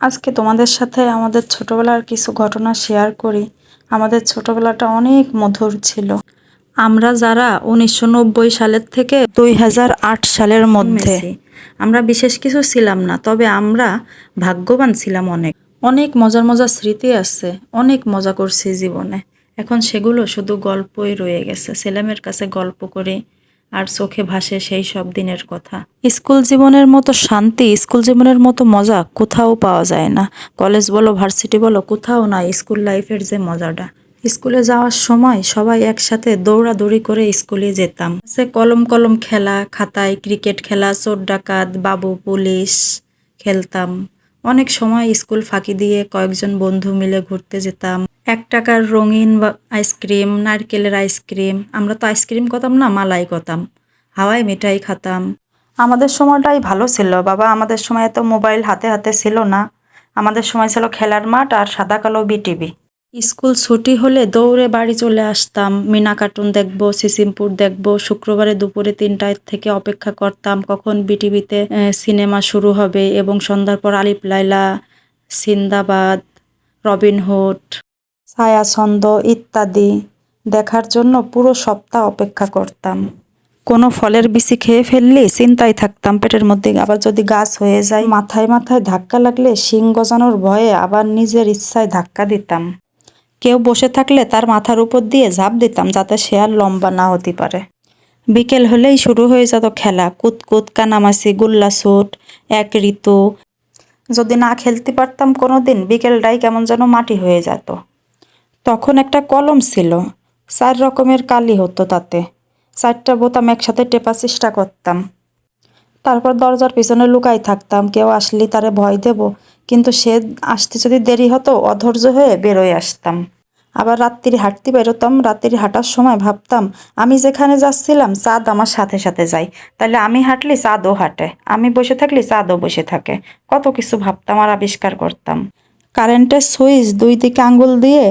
আজকে তোমাদের সাথে আমাদের ছোটবেলার কিছু ঘটনা শেয়ার করি। আমাদের ছোটবেলাটা অনেক মধুর ছিল। আমরা যারা উনিশশো নব্বই সালের থেকে দুই হাজার আট সালের মধ্যে আমরা বিশেষ কিছু ছিলাম না তবে আমরা ভাগ্যবান ছিলাম অনেক। অনেক মজার মজার স্মৃতি আছে অনেক মজা করছি জীবনে। এখন সেগুলো শুধু গল্পই রয়ে গেছে। ছেলেমেয়ের কাছে গল্প করে আর চোখে ভাসে সেই সব দিনের কথা। স্কুল জীবনের মতো শান্তি, স্কুল জীবনের মতো মজা কোথাও পাওয়া যায় না। কলেজ বলো, ভার্সিটি বলো, কোথাও না স্কুল লাইফের যে মজাটা। স্কুলে যাওয়ার সময় সবাই একসাথে দৌড়াদৌড়ি করে স্কুলে যেতাম। সে কলম কলম খেলা, খাতায় ক্রিকেট খেলা, চোর ডাকাত, বাবু পুলিশ খেলতাম। অনেক সময় স্কুল ফাঁকি দিয়ে কয়েকজন বন্ধু মিলে ঘুরতে যেতাম। এক টাকার রঙিন আইসক্রিম, নারকেলের আইসক্রিম, আমরা তো আইসক্রিম কতাম না, মালাই কতাম হাওয়াই মিঠাই খাতাম। আমাদের সময়টাই ভালো ছিল। বাবা, আমাদের সময় এত মোবাইল হাতে হাতে ছিল না। আমাদের সময় ছিল খেলার মাঠ আর সাদা কালো বিটিভি। স্কুল ছুটি হলে দৌড়ে বাড়ি চলে আসতাম। মিনা কার্টুন দেখব, সিসিমপুর দেখব, শুক্রবারে দুপুরে তিনটায় থেকে অপেক্ষা করতাম কখন বিটিভিতে সিনেমা শুরু হবে এবং সন্ধ্যার পর আলিপ লাইলা সিন্দাবাদ রবিনহুড ছায়াছন্দ ইত্যাদি দেখার জন্য পুরো সপ্তাহ অপেক্ষা করতাম। কোনো ফলের বিচি খেয়ে ফেললে চিন্তায় থাকতাম, পেটের মধ্যে আবার যদি গাছ হয়ে যায়, মাথায় মাথায় ধাক্কা লাগলে শিং গজানোর ভয়ে আবার নিজের ইচ্ছায় ধাক্কা দিতাম। কেউ বসে থাকলে তার মাথার উপর দিয়ে ঝাঁপ দিতাম যাতে সে আর লম্বা না হতে পারে। বিকেল হলেই শুরু হয়ে যেত খেলা। কুতকুত, কানামাছি গুল্লা ছুট এক ঋতু। যদি না খেলতে পারতাম কোনো দিন বিকেলটাই কেমন যেন মাটি হয়ে যেত। তখন একটা কলম ছিল। চার রকমের কালি হতো তাতে। চারটা বোতাম একসাথে টেপার চেষ্টা করতাম। তারপর দরজার পিছনে লুকাই থাকতাম, কেউ আসলে তারে ভয় দেব, কিন্তু সে আসতে যদি দেরি হতো, অধৈর্য হয়ে বেরোয় আসতাম। আবার রাত্রি হাঁটতে বেরোতাম রাত্রি হাঁটার সময় ভাবতাম, আমি যেখানে যাচ্ছিলাম, চাঁদ আমার সাথে সাথে যাই তাহলে আমি হাঁটলে চাঁদও হাঁটে, আমি বসে থাকলে চাঁদও বসে থাকে। কত কিছু ভাবতাম আর আবিষ্কার করতাম। কারেন্টের সুইচ দুই দিকে আঙ্গুল দিয়ে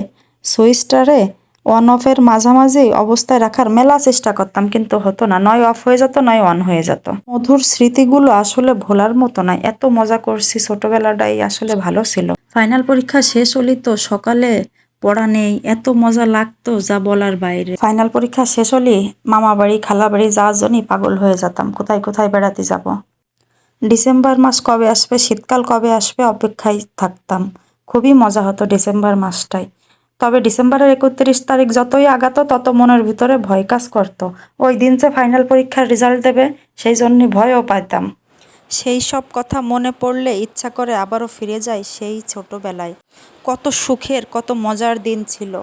সুইচটারে অন অফের মাঝামাঝি অবস্থায় রাখার মেলা চেষ্টা করতাম, কিন্তু হতো না। নয় অফ হয়ে যেত, নয় অন হয়ে যেত। মধুর স্মৃতিগুলো আসলে ভোলার মতো নয়। এত মজা করছি, ছোটবেলাটাই আসলে ভালো ছিল। ফাইনাল পরীক্ষা শেষ হলি তো সকালে পড়া নেই। এত মজা লাগতো যা বলার বাইরে। ফাইনাল পরীক্ষা শেষ হলি মামা বাড়ি, খালা বাড়ি যাওয়ার জন্যই পাগল হয়ে যেতাম। কোথায় কোথায় বেড়াতে যাব? ডিসেম্বর মাস কবে আসবে? শীতকাল কবে আসবে? অপেক্ষায় থাকতাম। খুবই মজা হতো ডিসেম্বর মাসটায়। তবে ডিসেম্বরের একত্রিশ তারিখ যতই আগাতো, তত মনের ভিতরে ভয় কাজ করতো। ওই দিন যে ফাইনাল পরীক্ষার রেজাল্ট দেবে, সেই জন্যই ভয়ও পাইতাম। সেই সব কথা মনে পড়লে ইচ্ছা করে আবারও ফিরে যায় সেই ছোটবেলায়। কত সুখের, কত মজার দিন ছিল।